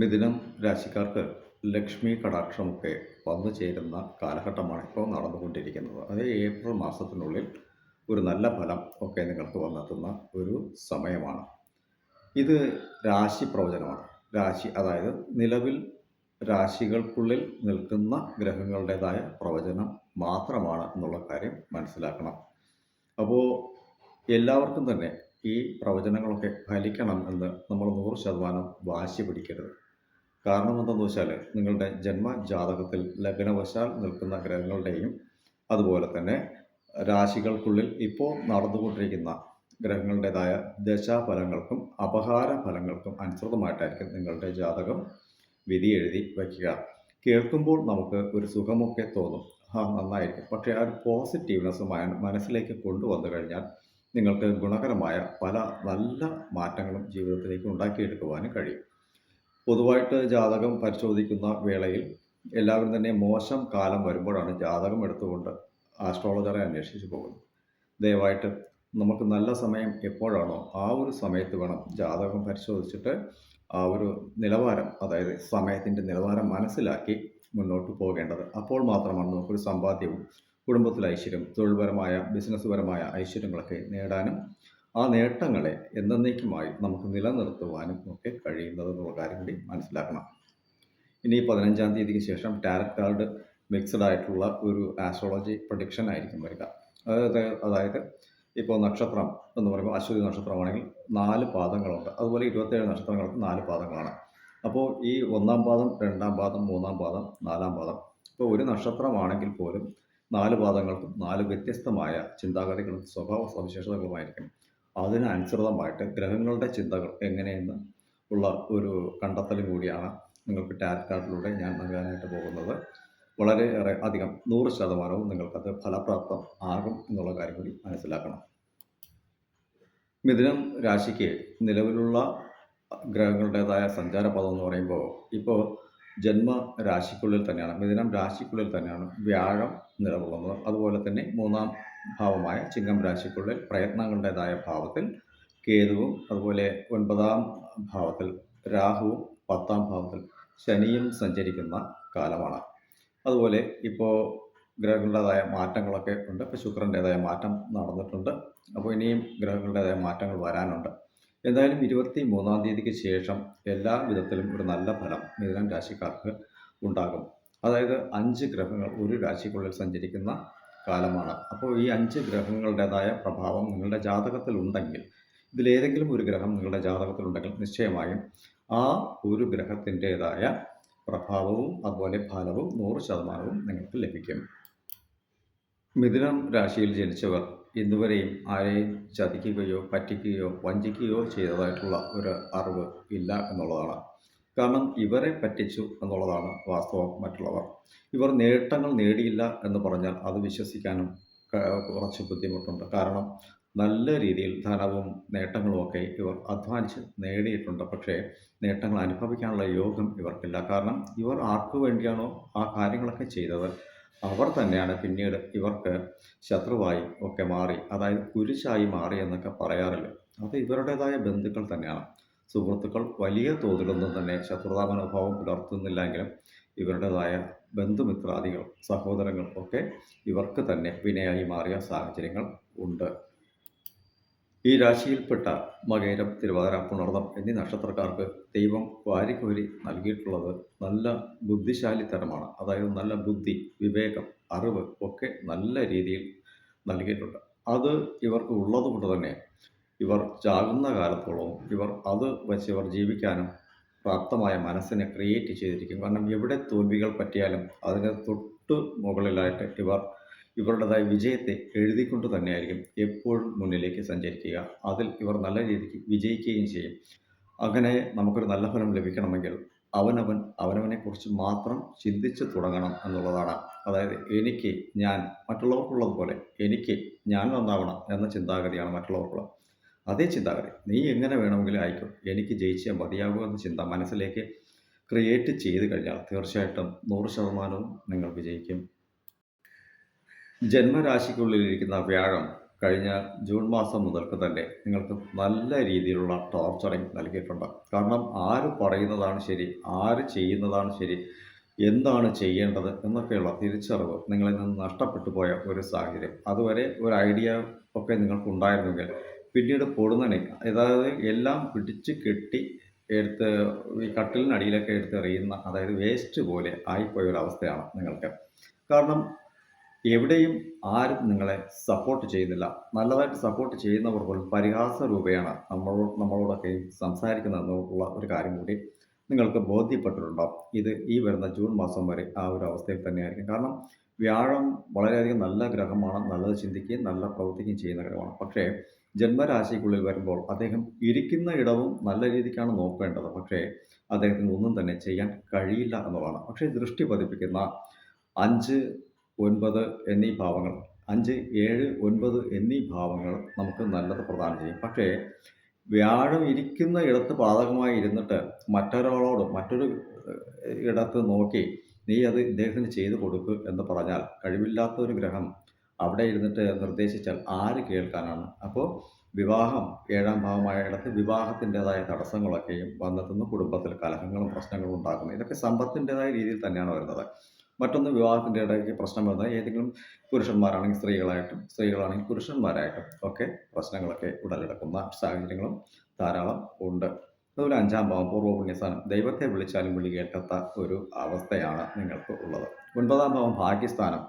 മിഥുനം രാശിക്കാർക്ക് ലക്ഷ്മി കടാക്ഷമൊക്കെ വന്നു ചേരുന്ന കാലഘട്ടമാണ് ഇപ്പോൾ നടന്നുകൊണ്ടിരിക്കുന്നത്. അത് ഏപ്രിൽ മാസത്തിനുള്ളിൽ ഒരു നല്ല ഫലം ഒക്കെ നിങ്ങൾക്ക് വന്നെത്തുന്ന ഒരു സമയമാണ്. ഇത് രാശി പ്രവചനമാണ്. രാശി അതായത് നിലവിൽ രാശികൾക്കുള്ളിൽ നിൽക്കുന്ന ഗ്രഹങ്ങളുടേതായ പ്രവചനം മാത്രമാണ് എന്നുള്ള കാര്യം മനസ്സിലാക്കണം. അപ്പോൾ എല്ലാവർക്കും തന്നെ ഈ പ്രവചനങ്ങളൊക്കെ ഫലിക്കണം എന്ന് നമ്മൾ നൂറ് ശതമാനം വാശി പിടിക്കരുത്. കാരണം എന്താണെന്ന് വെച്ചാൽ നിങ്ങളുടെ ജന്മ ജാതകത്തിൽ ലഗ്നവശാൽ നിൽക്കുന്ന ഗ്രഹങ്ങളുടെയും അതുപോലെ തന്നെ രാശികൾക്കുള്ളിൽ ഇപ്പോൾ നടന്നുകൊണ്ടിരിക്കുന്ന ഗ്രഹങ്ങളുടേതായ ദശാഫലങ്ങൾക്കും അപഹാര ഫലങ്ങൾക്കും അനുസൃതമായിട്ടായിരിക്കും നിങ്ങളുടെ ജാതകം വിധി എഴുതി വയ്ക്കുക. കേൾക്കുമ്പോൾ നമുക്ക് ഒരു സുഖമൊക്കെ തോന്നും. ആ നന്നായിരിക്കും. പക്ഷേ ആ ഒരു പോസിറ്റീവ്നെസ് മനസ്സിലേക്ക് കൊണ്ടുവന്നു കഴിഞ്ഞാൽ നിങ്ങൾക്ക് ഗുണകരമായ പല നല്ല മാറ്റങ്ങളും ജീവിതത്തിലേക്ക് ഉണ്ടാക്കിയെടുക്കുവാനും കഴിയും. പൊതുവായിട്ട് ജാതകം പരിശോധിക്കുന്ന വേളയിൽ എല്ലാവരും തന്നെ മോശം കാലം വരുമ്പോഴാണ് ജാതകം എടുത്തുകൊണ്ട് ആസ്ട്രോളജറെ അന്വേഷിച്ച് പോകുന്നത്. ദയവായിട്ട് നമുക്ക് നല്ല സമയം എപ്പോഴാണോ ആ ഒരു സമയത്ത് വേണം ജാതകം പരിശോധിച്ചിട്ട് ആ ഒരു നിലവാരം അതായത് സമയത്തിന്റെ നിലവാരം മനസ്സിലാക്കി മുന്നോട്ട് പോകേണ്ടത്. അപ്പോൾ മാത്രമാണ് നമുക്കൊരു സമ്പാദ്യവും കുടുംബത്തിലെ ഐശ്വര്യം തൊഴിൽപരമായ ബിസിനസ്സുപരമായ ഐശ്വര്യങ്ങളൊക്കെ നേടാനും ആ നേട്ടങ്ങളെ എന്നേക്കുമായി നമുക്ക് നിലനിർത്തുവാനും ഒക്കെ കഴിയുന്നത് എന്നുള്ള കാര്യം കൂടി മനസ്സിലാക്കണം. ഇനി പതിനഞ്ചാം തീയതിക്ക് ശേഷം ടാരറ്റ് കാർഡ് മിക്സഡ് ആയിട്ടുള്ള ഒരു ആസ്ട്രോളജി പ്രൊഡിക്ഷൻ ആയിരിക്കും വരിക. അതായത് അതായത് ഇപ്പോൾ നക്ഷത്രം എന്ന് പറയുമ്പോൾ അശ്വതി നക്ഷത്രമാണെങ്കിൽ നാല് പാദങ്ങളുണ്ട്. അതുപോലെ ഇരുപത്തേഴ് നക്ഷത്രങ്ങൾക്ക് നാല് പാദങ്ങളാണ്. അപ്പോൾ ഈ ഒന്നാം പാദം രണ്ടാം പാദം മൂന്നാം പാദം നാലാം പാദം. ഇപ്പോൾ ഒരു നക്ഷത്രമാണെങ്കിൽ പോലും നാല് പാദങ്ങൾക്കും നാല് വ്യത്യസ്തമായ ചിന്താഗതികളും സ്വഭാവ സവിശേഷതകളുമായിരിക്കും. അതിനനുസൃതമായിട്ട് ഗ്രഹങ്ങളുടെ ചിന്തകൾ എങ്ങനെയെന്ന് ഉള്ള ഒരു കണ്ടെത്തലും കൂടിയാണ് നിങ്ങൾക്ക് ടാറ്റ് കാർഡിലൂടെ ഞാൻ നൽകാനായിട്ട് പോകുന്നത്. വളരെയേറെ അധികം നൂറ് ശതമാനവും നിങ്ങൾക്കത് ഫലപ്രാപ്തം ആകും എന്നുള്ള കാര്യം കൂടി മനസ്സിലാക്കണം. മിഥുനം രാശിക്ക് നിലവിലുള്ള ഗ്രഹങ്ങളുടേതായ സഞ്ചാരപഥം എന്ന് പറയുമ്പോൾ ഇപ്പോൾ ജന്മ രാശിക്കുള്ളിൽ തന്നെയാണ് മിഥുനം രാശിക്കുള്ളിൽ തന്നെയാണ് വ്യാഴം നിലകൊള്ളുന്നത്. അതുപോലെ തന്നെ മൂന്നാം ഭാവമായ ചിങ്ങം രാശിക്കുള്ളിൽ പ്രയത്നങ്ങളുടേതായ ഭാവത്തിൽ കേതുവും അതുപോലെ ഒൻപതാം ഭാവത്തിൽ രാഹുവും പത്താം ഭാവത്തിൽ ശനിയും സഞ്ചരിക്കുന്ന കാലമാണ്. അതുപോലെ ഇപ്പോൾ ഗ്രഹങ്ങളുടേതായ മാറ്റങ്ങളൊക്കെ ഉണ്ട്. ഇപ്പോൾ ശുക്രന്റേതായ മാറ്റം നടന്നിട്ടുണ്ട്. അപ്പോൾ ഇനിയും ഗ്രഹങ്ങളുടേതായ മാറ്റങ്ങൾ വരാനുണ്ട്. എന്തായാലും ഇരുപത്തി മൂന്നാം തീയതിക്ക് ശേഷം എല്ലാ വിധത്തിലും ഒരു നല്ല ഫലം മിഥുനം രാശിക്കാർക്ക് ഉണ്ടാകും. അതായത് അഞ്ച് ഗ്രഹങ്ങൾ ഒരു രാശിക്കുള്ളിൽ സഞ്ചരിക്കുന്ന കാലമാണ്. അപ്പോൾ ഈ അഞ്ച് ഗ്രഹങ്ങളുടേതായ പ്രഭാവം നിങ്ങളുടെ ജാതകത്തിലുണ്ടെങ്കിൽ ഇതിലേതെങ്കിലും ഒരു ഗ്രഹം നിങ്ങളുടെ ജാതകത്തിലുണ്ടെങ്കിൽ നിശ്ചയമായും ആ ഒരു ഗ്രഹത്തിന്റെതായ പ്രഭാവവും അതുപോലെ ഫലവും നൂറ് ശതമാനവും നിങ്ങൾക്ക് ലഭിക്കും. മിഥുനം രാശിയിൽ ജനിച്ചവർ ഇതുവരെയും ആരെയും ചതിക്കുകയോ പറ്റിക്കുകയോ വഞ്ചിക്കുകയോ ചെയ്തതായിട്ടുള്ള ഒരു അറിവ് ഇല്ല എന്നുള്ളതാണ്. കാരണം ഇവരെ പറ്റിച്ചു എന്നുള്ളതാണ് വാസ്തവം മറ്റുള്ളവർ. ഇവർ നേട്ടങ്ങൾ നേടിയില്ല എന്ന് പറഞ്ഞാൽ അത് വിശ്വസിക്കാനും കുറച്ച് ബുദ്ധിമുട്ടുണ്ട്. കാരണം നല്ല രീതിയിൽ ധനവും നേട്ടങ്ങളും ഒക്കെ ഇവർ അധ്വാനിച്ച് നേടിയിട്ടുണ്ട്. പക്ഷേ നേട്ടങ്ങൾ അനുഭവിക്കാനുള്ള യോഗം ഇവർക്കില്ല. കാരണം ഇവർ ആർക്കു വേണ്ടിയാണോ ആ കാര്യങ്ങളൊക്കെ ചെയ്തത് അവർ തന്നെയാണ്. പിന്നീട് ഇവർക്ക് ശത്രുവായി ഒക്കെ മാറി അതായത് കുരിശായി മാറി എന്നൊക്കെ പറയാറില്ല അത് ഇവരുടേതായ ബന്ധുക്കൾ തന്നെയാണ്. സുഹൃത്തുക്കൾ വലിയ തോതിലൊന്നും തന്നെ ശത്രുതാ മനോഭാവം പുലർത്തുന്നില്ലെങ്കിലും ഇവരുടേതായ ബന്ധുമിത്രാദികൾ സഹോദരങ്ങൾ ഒക്കെ ഇവർക്ക് തന്നെ വിനയായി മാറിയ സാഹചര്യങ്ങൾ ഉണ്ട്. ഈ രാശിയിൽപ്പെട്ട മകേരം തിരുവാതിര പുണർന്നം എന്നീ നക്ഷത്രക്കാർക്ക് ദൈവം വാരിക്കോരി നൽകിയിട്ടുള്ളത് നല്ല ബുദ്ധിശാലിത്തരമാണ്. അതായത് നല്ല ബുദ്ധി വിവേകം അറിവ് ഒക്കെ നല്ല രീതിയിൽ നൽകിയിട്ടുണ്ട്. അത് ഇവർക്ക് ഉള്ളതുകൊണ്ട് തന്നെ ഇവർ ചാകുന്ന കാലത്തോളം ഇവർ അത് വെച്ച് ഇവർ ജീവിക്കാനും പ്രാപ്തമായ മനസ്സിനെ ക്രിയേറ്റ് ചെയ്തിരിക്കും. കാരണം എവിടെ തോൽവികൾ പറ്റിയാലും അതിന് തൊട്ട് മുകളിലായിട്ട് ഇവർ ഇവരുടേതായ വിജയത്തെ എഴുതിക്കൊണ്ട് തന്നെയായിരിക്കും എപ്പോഴും മുന്നിലേക്ക് സഞ്ചരിക്കുക. അതിൽ ഇവർ നല്ല രീതിക്ക് വിജയിക്കുകയും ചെയ്യും. അങ്ങനെ നമുക്കൊരു നല്ല ഫലം ലഭിക്കണമെങ്കിൽ അവനവൻ അവനവനെക്കുറിച്ച് മാത്രം ചിന്തിച്ചു തുടങ്ങണം എന്നുള്ളതാണ്. അതായത് എനിക്ക് ഞാൻ മറ്റുള്ളവർക്കുള്ളതുപോലെ എനിക്ക് ഞാൻ നന്നാവണം എന്ന ചിന്താഗതിയാണ് മറ്റുള്ളവർക്കുള്ളത്. അതേ ചിന്താഗതി. നീ എങ്ങനെ വേണമെങ്കിലും ആയിക്കോ. എനിക്ക് ജയിച്ചേ മതിയാകൂ എന്ന ചിന്ത മനസ്സിലേക്ക് ക്രിയേറ്റ് ചെയ്ത് കഴിഞ്ഞാൽ തീർച്ചയായിട്ടും നൂറ് ശതമാനവും നിങ്ങൾ വിജയിക്കും ജന്മരാശിക്കുള്ളിലിരിക്കുന്ന വ്യാഴം കഴിഞ്ഞ ജൂൺ മാസം മുതൽക്ക് തന്നെ നിങ്ങൾക്ക് നല്ല രീതിയിലുള്ള ടോർച്ചറിങ് നൽകിയിട്ടുണ്ട്. കാരണം ആര് പറയുന്നതാണ് ശരി ആര് ചെയ്യുന്നതാണ് ശരി എന്താണ് ചെയ്യേണ്ടത് എന്നൊക്കെയുള്ള തിരിച്ചറിവ് നിങ്ങളിൽ നിന്ന് നഷ്ടപ്പെട്ടു പോയ ഒരു സാഹചര്യം. അതുവരെ ഒരു ഐഡിയ ഒക്കെ നിങ്ങൾക്കുണ്ടായിരുന്നെങ്കിൽ പിന്നീട് പൊടുന്നനെ അതായത് എല്ലാം പിടിച്ച് കെട്ടി എടുത്ത് ഈ കട്ടിലിനടിയിലൊക്കെ എടുത്ത് എറിയുന്ന അതായത് വേസ്റ്റ് പോലെ ആയിപ്പോയ ഒരു അവസ്ഥയാണ് നിങ്ങൾക്ക്. കാരണം എവിടെയും ആരും നിങ്ങളെ സപ്പോർട്ട് ചെയ്യുന്നില്ല. നല്ലതായിട്ട് സപ്പോർട്ട് ചെയ്യുന്നവർ പോലും പരിഹാസ രൂപയാണ് നമ്മളോട് നമ്മളോടൊക്കെ സംസാരിക്കുന്നതെന്നുള്ള ഒരു കാര്യം കൂടി നിങ്ങൾക്ക് ബോധ്യപ്പെട്ടിട്ടുണ്ടാവും. ഇത് ഈ വരുന്ന ജൂൺ മാസം വരെ ആ ഒരു അവസ്ഥയിൽ തന്നെയായിരിക്കും. കാരണം വ്യാഴം വളരെയധികം നല്ല ഗ്രഹമാണ് നല്ലത് ചിന്തിക്കുകയും നല്ല പ്രവർത്തിക്കുകയും ചെയ്യുന്ന ഗ്രഹമാണ്. പക്ഷേ ജന്മരാശിക്കുള്ളിൽ വരുമ്പോൾ അദ്ദേഹം ഇരിക്കുന്ന ഇടവും നല്ല രീതിക്കാണ് നോക്കേണ്ടത്. പക്ഷേ അദ്ദേഹത്തിന് ഒന്നും തന്നെ ചെയ്യാൻ കഴിയില്ല എന്നുള്ളതാണ്. പക്ഷേ ദൃഷ്ടി പതിപ്പിക്കുന്ന അഞ്ച് ഒൻപത് എന്നീ ഭാവങ്ങൾ അഞ്ച് ഏഴ് ഒൻപത് എന്നീ ഭാവങ്ങൾ നമുക്ക് നല്ലത് പ്രദാനം ചെയ്യും. പക്ഷേ വ്യാഴം ഇരിക്കുന്ന ഇടത്ത് ബാധകമായി ഇരുന്നിട്ട് മറ്റൊരാളോട് മറ്റൊരു ഇടത്ത് നോക്കി നീ അത് ഇദ്ദേഹത്തിന് ചെയ്തു കൊടുക്കുക എന്ന് പറഞ്ഞാൽ കഴിവില്ലാത്ത ഒരു ഗ്രഹം അവിടെ ഇരുന്നിട്ട് നിർദ്ദേശിച്ചാൽ ആര് കേൾക്കാനാണ്. അപ്പോൾ വിവാഹം ഏഴാം ഭാവമായ ഇടത്ത് വിവാഹത്തിന്റെതായ തടസ്സങ്ങളൊക്കെയും വന്നെത്തുന്ന. കുടുംബത്തിൽ കലഹങ്ങളും പ്രശ്നങ്ങളും ഉണ്ടാക്കുന്നു ഇതൊക്കെ സമ്പത്തിന്റെതായ രീതിയിൽ തന്നെയാണ് വരുന്നത്. മറ്റൊന്ന് വിവാഹത്തിന്റെ ഇടയ്ക്ക് പ്രശ്നം വരുന്നത് ഏതെങ്കിലും പുരുഷന്മാരാണെങ്കിൽ സ്ത്രീകളായിട്ടും സ്ത്രീകളാണെങ്കിൽ പുരുഷന്മാരായിട്ടും ഒക്കെ പ്രശ്നങ്ങളൊക്കെ ഉടലെടുക്കുന്ന സാഹചര്യങ്ങളും ധാരാളം ഉണ്ട്. അതുപോലെ അഞ്ചാം ഭാവം പൂർവപുണ്യസ്ഥാനം. ദൈവത്തെ വിളിച്ചാലും വിളി കേട്ടത്ത ഒരു അവസ്ഥയാണ് നിങ്ങൾക്ക് ഉള്ളത്. ഒൻപതാം ഭാവം ഭാഗ്യസ്ഥാനം.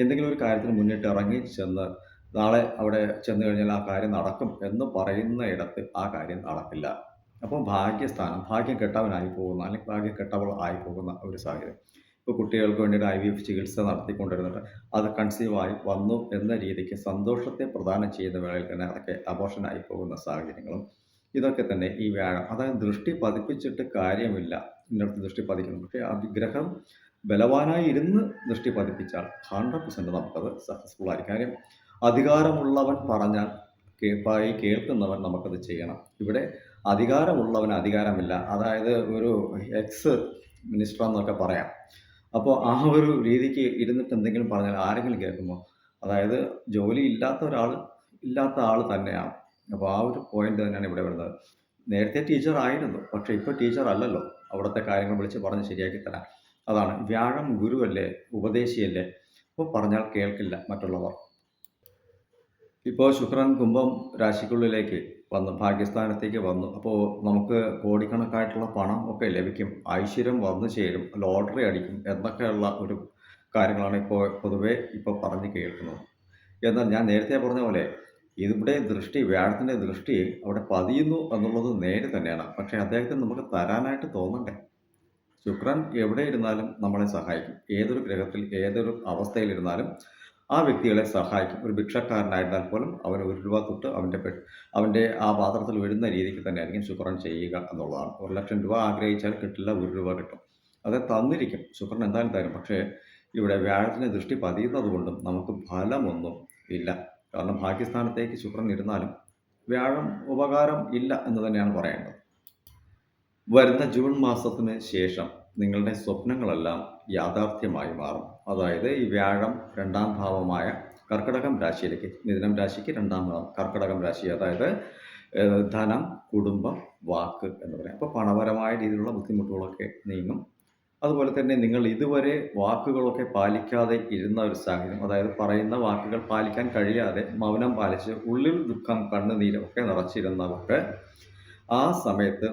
എന്തെങ്കിലും ഒരു കാര്യത്തിന് മുന്നിട്ട് ഇറങ്ങി ചെന്ന് നാളെ അവിടെ ചെന്ന് കഴിഞ്ഞാൽ ആ കാര്യം നടക്കും എന്ന് പറയുന്ന ഇടത്ത് ആ കാര്യം നടക്കില്ല. അപ്പോൾ ഭാഗ്യസ്ഥാനം ഭാഗ്യം കെട്ടവനായി പോകുന്ന അല്ലെങ്കിൽ ഭാഗ്യം കെട്ടവൾ ആയി പോകുന്ന ഒരു സാഹചര്യം. ഇപ്പോൾ കുട്ടികൾക്ക് വേണ്ടിയിട്ട് ഐ വി എഫ് ചികിത്സ നടത്തിക്കൊണ്ടിരുന്നിട്ട് അത് കൺസീവായി വന്നു എന്ന രീതിക്ക് സന്തോഷത്തെ പ്രദാനം ചെയ്യുന്ന വേളയിൽ തന്നെ അതൊക്കെ അബോഷനായി പോകുന്ന സാഹചര്യങ്ങളും ഇതൊക്കെ തന്നെ ഈ വ്യാഴം. അതായത് ദൃഷ്ടി പതിപ്പിച്ചിട്ട് കാര്യമില്ല. ഇന്നടത്ത് ദൃഷ്ടി പതിക്കുന്നു. പക്ഷേ ആ വിഗ്രഹം ബലവാനായി ഇരുന്ന് ദൃഷ്ടി പതിപ്പിച്ചാൽ ഹൺഡ്രഡ് പെർസെന്റ് നമുക്കത് സക്സസ്ഫുൾ ആയിരിക്കും. കാര്യം അധികാരമുള്ളവൻ പറഞ്ഞാൽ കേൾപ്പായി കേൾക്കുന്നവൻ നമുക്കത് ചെയ്യണം. ഇവിടെ അധികാരമുള്ളവന് അധികാരമില്ല. അതായത് ഒരു എക്സ് മിനിസ്റ്റർ എന്നൊക്കെ പറയാം. അപ്പോൾ ആ ഒരു രീതിക്ക് ഇരുന്നിട്ട് എന്തെങ്കിലും പറഞ്ഞാൽ ആരെങ്കിലും കേൾക്കുമോ? അതായത് ജോലി ഇല്ലാത്ത ഒരാൾ ഇല്ലാത്ത ആൾ തന്നെയാണ്. അപ്പോൾ ആ ഒരു പോയിന്റ് തന്നെയാണ് ഇവിടെ വരുന്നത്. നേരത്തെ ടീച്ചർ ആയിരുന്നു പക്ഷേ ഇപ്പോൾ ടീച്ചർ അല്ലല്ലോ. അവിടുത്തെ കാര്യങ്ങൾ വിളിച്ച് പറഞ്ഞ് ശരിയാക്കി തരാൻ. അതാണ് വ്യാഴം ഗുരുവല്ലേ ഉപദേശിയല്ലേ? അപ്പോൾ പറഞ്ഞാൽ കേൾക്കില്ല മറ്റുള്ളവർ. ഇപ്പോൾ ശുക്രൻ കുംഭം രാശിക്കുള്ളിലേക്ക് വന്നു ഭാഗ്യസ്ഥാനത്തേക്ക് വന്നു. അപ്പോൾ നമുക്ക് കോടിക്കണക്കായിട്ടുള്ള പണം ഒക്കെ ലഭിക്കും. ഐശ്വര്യം വന്നു ചേരും ലോട്ടറി അടിക്കും എന്നൊക്കെയുള്ള ഒരു കാര്യങ്ങളാണ് ഇപ്പോൾ പൊതുവേ ഇപ്പോൾ പറഞ്ഞ് കേൾക്കുന്നത്. എന്നാൽ ഞാൻ നേരത്തെ പറഞ്ഞ പോലെ ഇതിവിടെ ദൃഷ്ടി വ്യാഴത്തിന്റെ ദൃഷ്ടി അവിടെ പതിയുന്നു എന്നുള്ളത് നേര് തന്നെയാണ്. പക്ഷേ അദ്ദേഹത്തിന് നമുക്ക് തരാനായിട്ട് തോന്നണ്ടേ? ശുക്രൻ എവിടെ ഇരുന്നാലും നമ്മളെ സഹായിക്കും. ഏതൊരു ഗ്രഹത്തിൽ ഏതൊരു അവസ്ഥയിലിരുന്നാലും ആ വ്യക്തികളെ സഹായിക്കും. ഒരു ഭിക്ഷക്കാരനായിരുന്നാൽ പോലും അവൻ ഒരു രൂപ തൊട്ട് അവന്റെ അവന്റെ ആ പാത്രത്തിൽ വീഴുന്ന രീതിക്ക് തന്നെയായിരിക്കും ശുക്രൻ ചെയ്യുക എന്നുള്ളതാണ്. ഒരു ലക്ഷം രൂപ ആഗ്രഹിച്ചാൽ കിട്ടില്ല ഒരു രൂപ കിട്ടും. അത് തന്നിരിക്കും. ശുക്രൻ എന്തായാലും തരും. പക്ഷേ ഇവിടെ വ്യാഴത്തിന്റെ ദൃഷ്ടി പതിയുന്നത് കൊണ്ടും നമുക്ക് ഫലമൊന്നും ഇല്ല. കാരണം ഭാഗ്യസ്ഥാനത്തേക്ക് ശുക്രൻ ഇരുന്നാലും വ്യാഴം ഉപകാരം ഇല്ല എന്ന് തന്നെയാണ് പറയേണ്ടത്. വരുന്ന ജൂൺ മാസത്തിന് ശേഷം നിങ്ങളുടെ സ്വപ്നങ്ങളെല്ലാം യാഥാർത്ഥ്യമായി മാറും. അതായത് ഈ വ്യാഴം രണ്ടാം ഭാവമായ കർക്കിടകം രാശിയിലേക്ക് മിഥുനം രാശിക്ക് രണ്ടാം ഭാവം കർക്കിടകം രാശി അതായത് ധനം കുടുംബം വാക്ക് എന്ന് പറയാം. അപ്പോൾ പണപരമായ രീതിയിലുള്ള ബുദ്ധിമുട്ടുകളൊക്കെ നീങ്ങും. അതുപോലെ തന്നെ നിങ്ങൾ ഇതുവരെ വാക്കുകളൊക്കെ പാലിക്കാതെ ഇരുന്ന ഒരു സാഹചര്യം അതായത് പറയുന്ന വാക്കുകൾ പാലിക്കാൻ കഴിയാതെ മൗനം പാലിച്ച് ഉള്ളിൽ ദുഃഖം കണ്ണുനീരൊക്കെ നിറച്ചിരുന്നവർക്ക് ആ സമയത്ത്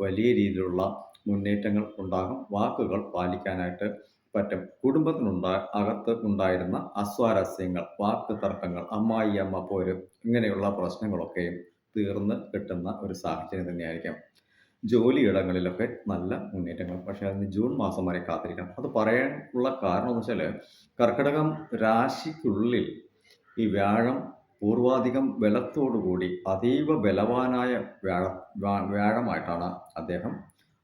വലിയ രീതിയിലുള്ള മുന്നേറ്റങ്ങൾ ഉണ്ടാകും. വാക്കുകൾ പാലിക്കാനായിട്ട് പറ്റും. കുടുംബത്തിനുണ്ടാ അകത്ത് ഉണ്ടായിരുന്ന അസ്വാരസ്യങ്ങൾ വാക്ക് തർക്കങ്ങൾ അമ്മായി അമ്മ പോരും ഇങ്ങനെയുള്ള പ്രശ്നങ്ങളൊക്കെയും തീർന്ന് കിട്ടുന്ന ഒരു സാഹചര്യം തന്നെയായിരിക്കാം. ജോലിയിടങ്ങളിലൊക്കെ നല്ല മുന്നേറ്റങ്ങൾ. പക്ഷേ അതിന് ജൂൺ മാസം വരെ കാത്തിരിക്കണം. അത് പറയാനുള്ള കാരണം എന്ന് വെച്ചാൽ കർക്കിടകം രാശിക്കുള്ളിൽ ഈ വ്യാഴം പൂർവാധികം ബലത്തോടുകൂടി അതീവ ബലവാനായ വ്യാഴ വ്യാഴമായിട്ടാണ് അദ്ദേഹം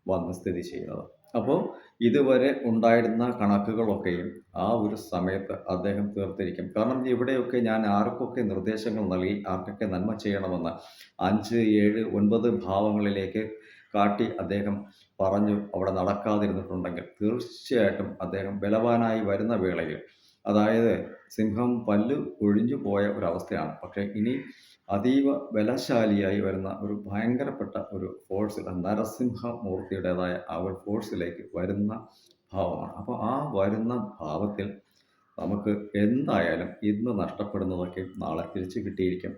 വന്ന് സ്ഥിതി ചെയ്യുന്നത്. അപ്പോൾ ഇതുവരെ ഉണ്ടായിരുന്ന കണക്കുകളൊക്കെയും ആ ഒരു സമയത്ത് അദ്ദേഹം തീർത്തിരിക്കും. കാരണം ഇവിടെയൊക്കെ ഞാൻ ആർക്കൊക്കെ നിർദ്ദേശങ്ങൾ നൽകി ആർക്കൊക്കെ നന്മ ചെയ്യണമെന്ന് അഞ്ച് ഏഴ് ഒൻപത് ഭാവങ്ങളിലേക്ക് കാട്ടി അദ്ദേഹം പറഞ്ഞു അവിടെ നടക്കാതിരുന്നിട്ടുണ്ടെങ്കിൽ തീർച്ചയായിട്ടും അദ്ദേഹം ബലവാനായി വരുന്ന വേളയിൽ. അതായത് സിംഹം പല്ല് ഒഴിഞ്ഞു പോയ ഒരവസ്ഥയാണ്. പക്ഷേ ഇനി അതീവ ബലശാലിയായി വരുന്ന ഒരു ഭയങ്കരപ്പെട്ട ഒരു ഫോഴ്സ് നരസിംഹമൂർത്തിയുടേതായ ആ ഒരു ഫോഴ്സിലേക്ക് വരുന്ന ഭാവമാണ്. അപ്പോൾ ആ വരുന്ന ഭാവത്തിൽ നമുക്ക് എന്തായാലും ഇന്ന് നഷ്ടപ്പെടുന്നതൊക്കെ നാളെ തിരിച്ചു കിട്ടിയിരിക്കും.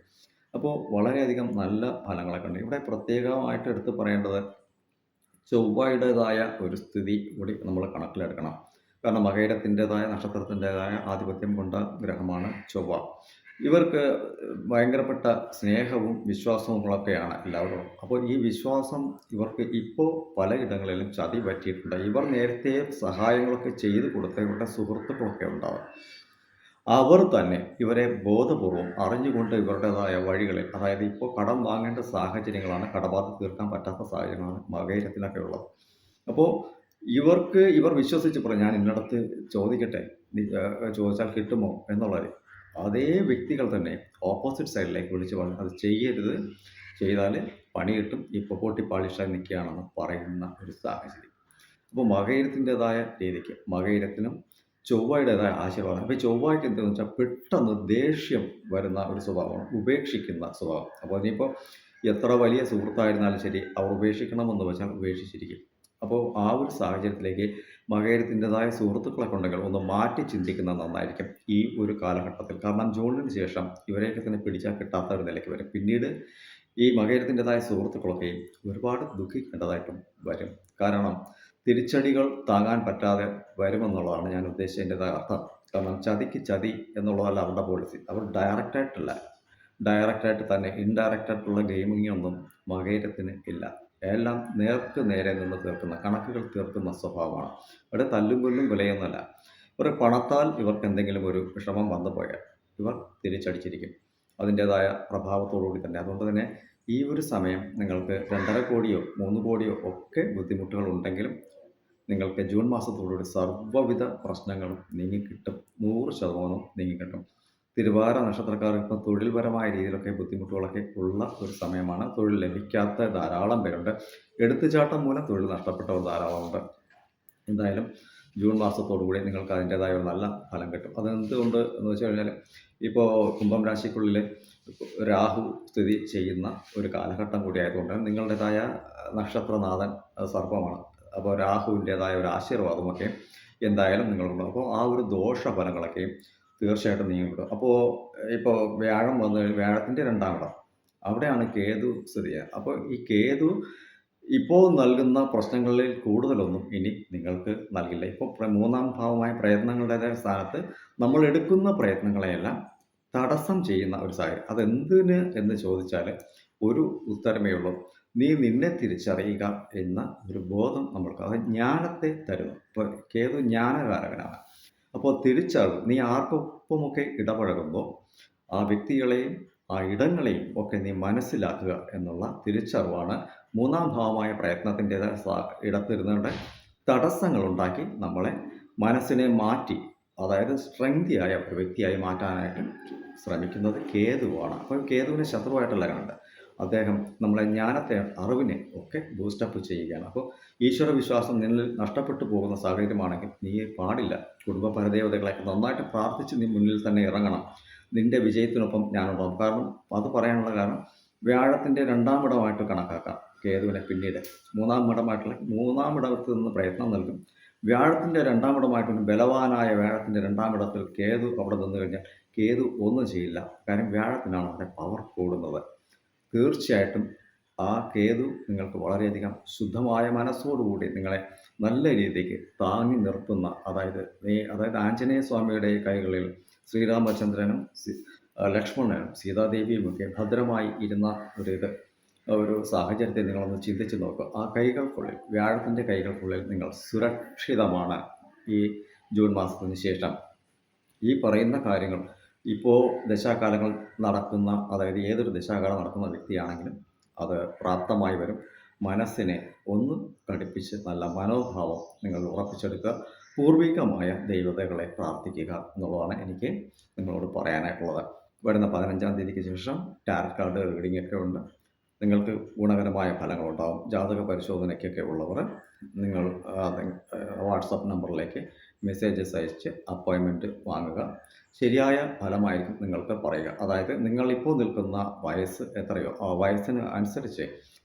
അപ്പോൾ വളരെയധികം നല്ല ഫലങ്ങളൊക്കെ ഉണ്ട്. ഇവിടെ പ്രത്യേകമായിട്ട് എടുത്ത് പറയേണ്ടത് ചൊവ്വയുടേതായ ഒരു സ്ഥിതി കൂടി നമ്മൾ കണക്കിലെടുക്കണം. കാരണം മകയിരത്തിന്റെതായ നക്ഷത്രത്തിന്റെതായ ആധിപത്യം കൊണ്ട ഗ്രഹമാണ് ചൊവ്വ. ഇവർക്ക് ഭയങ്കരപ്പെട്ട സ്നേഹവും വിശ്വാസവുമൊക്കെയാണ് എല്ലാവരും അപ്പോൾ ഈ വിശ്വാസം ഇവർക്ക് ഇപ്പോൾ പലയിടങ്ങളിലും ചതി പറ്റിയിട്ടുണ്ട്. ഇവർ നേരത്തെ സഹായങ്ങളൊക്കെ ചെയ്തു കൊടുത്ത ഇവരുടെ സുഹൃത്തുക്കളൊക്കെ ഉണ്ടാവും. അവർ തന്നെ ഇവരെ ബോധപൂർവം അറിഞ്ഞുകൊണ്ട് ഇവരുടേതായ വഴികളിൽ അതായത് ഇപ്പോൾ കടം വാങ്ങേണ്ട സാഹചര്യങ്ങളാണ് കടബാധ തീർക്കാൻ പറ്റാത്ത സാഹചര്യങ്ങളാണ് മകേരത്തിനൊക്കെ ഉള്ളത്. അപ്പോൾ ഇവർക്ക് ഇവർ വിശ്വസിച്ച് പറയും ഞാൻ ഇന്നടത്ത് ചോദിക്കട്ടെ ചോദിച്ചാൽ കിട്ടുമോ? എന്നുള്ളത് അതേ വ്യക്തികൾ തന്നെ ഓപ്പോസിറ്റ് സൈഡിലേക്ക് വിളിച്ച് പറഞ്ഞു അത് ചെയ്യരുത്. ചെയ്താൽ പണി കിട്ടും ഇപ്പോൾ പൊട്ടി പാളിഷായി നിൽക്കുകയാണെന്ന് പറയുന്ന ഒരു സാഹചര്യം. അപ്പോൾ മകയിരത്തിന്റെതായ രീതിക്ക് മകയിരത്തിനും ചൊവ്വയുടേതായ ആശീർവാദം അപ്പോൾ ചൊവ്വായിട്ട് എന്താണെന്ന് വെച്ചാൽ പെട്ടെന്ന് ദേഷ്യം വരുന്ന ഒരു സ്വഭാവമാണ്. ഉപേക്ഷിക്കുന്ന സ്വഭാവം. അപ്പോൾ ഇനിയിപ്പോൾ എത്ര വലിയ സുഹൃത്തായിരുന്നാലും ശരി അവർ ഉപേക്ഷിക്കണമെന്ന് വെച്ചാൽ ഉപേക്ഷിച്ചിരിക്കും. അപ്പോൾ ആ ഒരു സാഹചര്യത്തിലേക്ക് മകേരത്തിന്റെതായ സുഹൃത്തുക്കളൊക്കെ ഉണ്ടെങ്കിൽ ഒന്ന് മാറ്റി ചിന്തിക്കുന്നത് നന്നായിരിക്കും ഈ ഒരു കാലഘട്ടത്തിൽ. കാരണം ജൂണിന് ശേഷം ഇവരെയൊക്കെ തന്നെ പിടിച്ചാൽ കിട്ടാത്ത ഒരു നിലയ്ക്ക് വരും. പിന്നീട് ഈ മകേരത്തിന്റെതായ സുഹൃത്തുക്കളൊക്കെയും ഒരുപാട് ദുഃഖിക്കേണ്ടതായിട്ടും വരും. കാരണം തിരിച്ചടികൾ താങ്ങാൻ പറ്റാതെ വരുമെന്നുള്ളതാണ് ഞാൻ ഉദ്ദേശിച്ചതിന്റെ അർത്ഥം. കാരണം ചതിക്ക് ചതി എന്നുള്ളതല്ല അവരുടെ പോളിസി അവർ ഡയറക്റ്റായിട്ടല്ല ഡയറക്റ്റായിട്ട് തന്നെ ഇൻഡയറക്റ്റായിട്ടുള്ള ഗെയിമിംഗ് ഒന്നും മകേരത്തിന് ഇല്ല. എല്ലാം നേർക്ക് നേരെ നിന്ന് തീർക്കുന്ന കണക്കുകൾ തീർക്കുന്ന സ്വഭാവമാണ്. ഇവിടെ തല്ലും കൊല്ലും വിലയൊന്നുമല്ല. ഒരു പണത്താൽ ഇവർക്ക് എന്തെങ്കിലും ഒരു വിഷമം വന്നു പോയാൽ ഇവർ തിരിച്ചടിച്ചിരിക്കും. അതിന്റേതായ പ്രഭാവത്തോടുകൂടി തന്നെ. അതുകൊണ്ട് തന്നെ ഈ ഒരു സമയം നിങ്ങൾക്ക് രണ്ടര കോടിയോ മൂന്ന് കോടിയോ ഒക്കെ ബുദ്ധിമുട്ടുകൾ ഉണ്ടെങ്കിലും നിങ്ങൾക്ക് ജൂൺ മാസത്തോടുകൂടി സർവവിധ പ്രശ്നങ്ങളും നീങ്ങി നീങ്ങിക്കിട്ടും. നൂറ് ശതമാനം നീങ്ങിക്കിട്ടും. തിരുവാര നക്ഷത്രക്കാർക്ക് തൊഴിൽപരമായ രീതിയിലൊക്കെ ബുദ്ധിമുട്ടുകളൊക്കെ ഉള്ള ഒരു സമയമാണ്. തൊഴിൽ ലഭിക്കാത്ത ധാരാളം പേരുണ്ട്. എടുത്തുചാട്ടം മൂലം തൊഴിൽ നഷ്ടപ്പെട്ടവർ ധാരാളമുണ്ട്. എന്തായാലും ജൂൺ മാസത്തോടുകൂടി നിങ്ങൾക്ക് അതിന്റേതായ ഒരു നല്ല ഫലം കിട്ടും. അതെന്തുകൊണ്ട് എന്ന് വെച്ച് കഴിഞ്ഞാൽ ഇപ്പോൾ കുംഭം രാശിക്കുള്ളിൽ രാഹു സ്ഥിതി ചെയ്യുന്ന ഒരു കാലഘട്ടം കൂടി ആയതുകൊണ്ട് നിങ്ങളുടേതായ നക്ഷത്രനാഥൻ സർപ്പമാണ്. അപ്പോൾ രാഹുവിന്റേതായ ഒരു ആശീർവാദമൊക്കെ എന്തായാലും നിങ്ങൾക്കുണ്ട് അപ്പോൾ ആ ഒരു ദോഷഫലങ്ങളൊക്കെയും തീർച്ചയായിട്ടും നീങ്ങിക്കിട്ടും. അപ്പോൾ ഇപ്പോൾ വ്യാഴം വന്ന് വ്യാഴത്തിന്റെ രണ്ടാം ഇടം. അവിടെയാണ് കേതു സ്ഥിതി ചെയ്യുക. അപ്പോൾ ഈ കേതു ഇപ്പോൾ നൽകുന്ന പ്രശ്നങ്ങളിൽ കൂടുതലൊന്നും ഇനി നിങ്ങൾക്ക് നൽകില്ല. ഇപ്പോൾ മൂന്നാം ഭാവമായ പ്രയത്നങ്ങളുടെ സ്ഥാനത്ത് നമ്മൾ എടുക്കുന്ന പ്രയത്നങ്ങളെയെല്ലാം തടസ്സം ചെയ്യുന്ന ഒരു സാഹചര്യം. അതെന്തിന് എന്ന് ചോദിച്ചാൽ ഒരു ഉത്തരമേ ഉള്ളൂ. നീ നിന്നെ തിരിച്ചറിയുക എന്ന ഒരു ബോധം നമ്മൾക്ക്. അത് ജ്ഞാനത്തെ തരുന്നു. ഇപ്പോൾ കേതു ജ്ഞാനകാരകനാണ്. അപ്പോൾ തിരിച്ചറിവ് നീ ആർക്കൊപ്പമൊക്കെ ഇടപഴകുമ്പോൾ ആ വ്യക്തികളെയും ആ ഇടങ്ങളെയും ഒക്കെ നീ മനസ്സിലാക്കുക എന്നുള്ള തിരിച്ചറിവാണ് മൂന്നാം ഭാവമായ പ്രയത്നത്തിന്റെതായ ഇടത്തിരുന്നുകൊണ്ട് തടസ്സങ്ങൾ ഉണ്ടാക്കി നമ്മളെ മനസ്സിനെ മാറ്റി അതായത് സ്ട്രെങ്തിയായ ഒരു വ്യക്തിയായി മാറ്റാനായിട്ട് ശ്രമിക്കുന്നത് കേതുവാണ്. അപ്പോൾ കേതുവിനെ ശത്രുവായിട്ടല്ല കാണേണ്ടത് അദ്ദേഹം നമ്മളെ ജ്ഞാനത്തെ അറിവിനെ ഒക്കെ ബൂസ്റ്റപ്പ് ചെയ്യുകയാണ്. അപ്പോൾ ഈശ്വര വിശ്വാസം നിന്നിൽ നഷ്ടപ്പെട്ടു പോകുന്ന സാഹചര്യമാണെങ്കിൽ നീ പാടില്ല. കുടുംബ പരദേവതകളെ നന്നായിട്ട് പ്രാർത്ഥിച്ച് നീ മുന്നിൽ തന്നെ ഇറങ്ങണം. നിന്റെ വിജയത്തിനൊപ്പം ഞാനുണ്ടാവും കാരണം അത് പറയാനുള്ള കാരണം വ്യാഴത്തിന്റെ രണ്ടാം ഇടമായിട്ട് കണക്കാക്കാം. കേതുവിനെ പിന്നീട് മൂന്നാം ഇടമായിട്ടുള്ള മൂന്നാം ഇടത്ത് നിന്ന് പ്രയത്നം നൽകും. വ്യാഴത്തിന്റെ രണ്ടാം ഇടമായിട്ടുണ്ട് ബലവാനായ വ്യാഴത്തിന്റെ രണ്ടാം ഇടത്തിൽ കേതു അവിടെ നിന്ന് കഴിഞ്ഞാൽ കേതു ഒന്നും ചെയ്യില്ല. കാര്യം വ്യാഴത്തിനാണ് അവിടെ പവർ കൂടുന്നത്. തീർച്ചയായിട്ടും ആ കേതു നിങ്ങൾക്ക് വളരെയധികം ശുദ്ധമായ മനസ്സോടുകൂടി നിങ്ങളെ നല്ല രീതിക്ക് താങ്ങി നിർത്തുന്ന അതായത് അതായത് ആഞ്ജനേയ സ്വാമിയുടെ കൈകളിൽ ശ്രീരാമചന്ദ്രനും ലക്ഷ്മണനും സീതാദേവിയും ഒക്കെ ഭദ്രമായി ഇരുന്ന ഒരു ഇത് ഒരു സാഹചര്യത്തെ നിങ്ങളൊന്ന് ചിന്തിച്ച് നോക്കുക ആ കൈകൾക്കുള്ളിൽ വ്യാഴത്തിന്റെ കൈകൾക്കുള്ളിൽ നിങ്ങൾ സുരക്ഷിതമാണ് ഈ ജൂൺ മാസത്തിന് ശേഷം. ഈ പറയുന്ന കാര്യങ്ങൾ ഇപ്പോൾ ദശാകാലങ്ങൾ നടക്കുന്ന അതായത് ഏതൊരു ദശാകാലം നടക്കുന്ന വ്യക്തിയാണെങ്കിലും അത് പ്രാപ്തമായി വരും. മനസ്സിനെ ഒന്ന് ഘടിപ്പിച്ച് നല്ല മനോഭാവം നിങ്ങൾ ഉറപ്പിച്ചെടുക്കുക. പൂർവികമായ ദൈവതകളെ പ്രാർത്ഥിക്കുക എന്നുള്ളതാണ് എനിക്ക് നിങ്ങളോട് പറയാനായിട്ടുള്ളത്. വരുന്ന പതിനഞ്ചാം തീയതിക്ക് ശേഷം ടാരറ്റ് കാർഡ് റീഡിംഗ് ഒക്കെ ഉണ്ട്. നിങ്ങൾക്ക് ഗുണകരമായ ഫലങ്ങളുണ്ടാകും ജാതക പരിശോധനയ്ക്കൊക്കെ ഉള്ളവർ നിങ്ങൾ വാട്സപ്പ് നമ്പറിലേക്ക് മെസ്സേജസ് അയച്ച് അപ്പോയിൻമെന്റ് വാങ്ങുക. ശരിയായ ഫലമായിരിക്കും നിങ്ങൾക്ക് പറയുക. അതായത് നിങ്ങളിപ്പോൾ നിൽക്കുന്ന വയസ്സ് എത്രയോ? ആ വയസ്സിന് അനുസരിച്ച്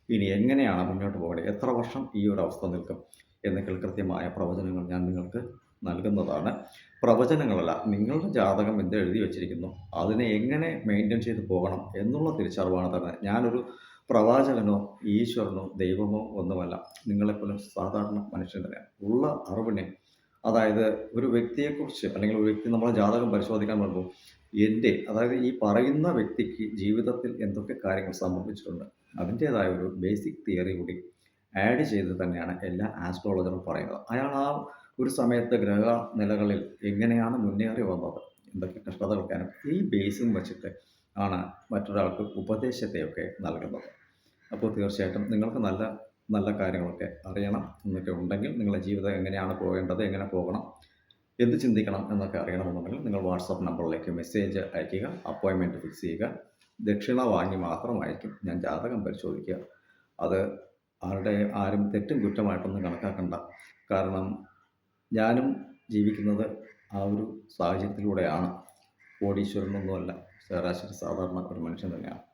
ഇനി എങ്ങനെയാണ് മുന്നോട്ട് പോകേണ്ടത്? എത്ര വർഷം ഈ ഒരു അവസ്ഥ നിൽക്കും? എന്നൊക്കെ കൃത്യമായ പ്രവചനങ്ങൾ ഞാൻ നിങ്ങൾക്ക് നൽകുന്നതാണ്. പ്രവചനങ്ങളല്ല നിങ്ങളുടെ ജാതകം എന്ത് എഴുതി വെച്ചിരിക്കുന്നു? അതിനെ എങ്ങനെ മെയിന്റെയിൻ ചെയ്ത് പോകണം എന്നുള്ള തിരിച്ചറിവാണ് തന്നെ ഞാനൊരു പ്രവാചകനോ ഈശ്വരനോ ദൈവമോ ഒന്നുമല്ല. നിങ്ങളെപ്പോലും സാധാരണ മനുഷ്യൻ തന്നെയാണ്. ഉള്ള അറിവിനെ അതായത് ഒരു വ്യക്തിയെക്കുറിച്ച് അല്ലെങ്കിൽ ഒരു വ്യക്തി നമ്മളെ ജാതകം പരിശോധിക്കാൻ വരുമ്പോൾ എന്റെ അതായത് ഈ പറയുന്ന വ്യക്തിക്ക് ജീവിതത്തിൽ എന്തൊക്കെ കാര്യങ്ങൾ സംഭവിച്ചിട്ടുണ്ട് അതിന്റേതായ ഒരു ബേസിക് തിയറി കൂടി ആഡ് ചെയ്ത് തന്നെയാണ് എല്ലാ ആസ്ട്രോളജറും പറയുന്നത്. അയാൾ ആ ഒരു സമയത്ത് ഗ്രഹ നിലകളിൽ എങ്ങനെയാണ് മുന്നേറി വന്നത്? എന്തൊക്കെ കഷ്ടതകൾക്കാനും ഈ ബേസും വെച്ചിട്ട് ആണ് മറ്റൊരാൾക്ക് ഉപദേശത്തെയൊക്കെ നൽകുന്നത്. അപ്പോൾ തീർച്ചയായിട്ടും നിങ്ങൾക്ക് നല്ല നല്ല കാര്യങ്ങളൊക്കെ അറിയണം എന്നൊക്കെ ഉണ്ടെങ്കിൽ നിങ്ങളുടെ ജീവിതം എങ്ങനെയാണ് പോകേണ്ടത് എങ്ങനെ പോകണം എന്ത് ചിന്തിക്കണം എന്നൊക്കെ അറിയണമെന്നുണ്ടെങ്കിൽ നിങ്ങൾ വാട്സപ്പ് നമ്പറിലേക്ക് മെസ്സേജ് അയയ്ക്കുക അപ്പോയിൻമെന്റ് ഫിക്സ് ചെയ്യുക. ദക്ഷിണ വാങ്ങി മാത്രമായിരിക്കും ഞാൻ ജാതകം പരിശോധിക്കുക. അത് ആരുടെ ആരും തെറ്റും കുറ്റമായിട്ടൊന്നും കണക്കാക്കണ്ട. കാരണം ഞാനും ജീവിക്കുന്നത് ആ ഒരു സാഹചര്യത്തിലൂടെയാണ്. കോടീശ്വരനൊന്നുമല്ല. ശരാശരി സാധാരണ ഒരു മനുഷ്യൻ തന്നെയാണ്.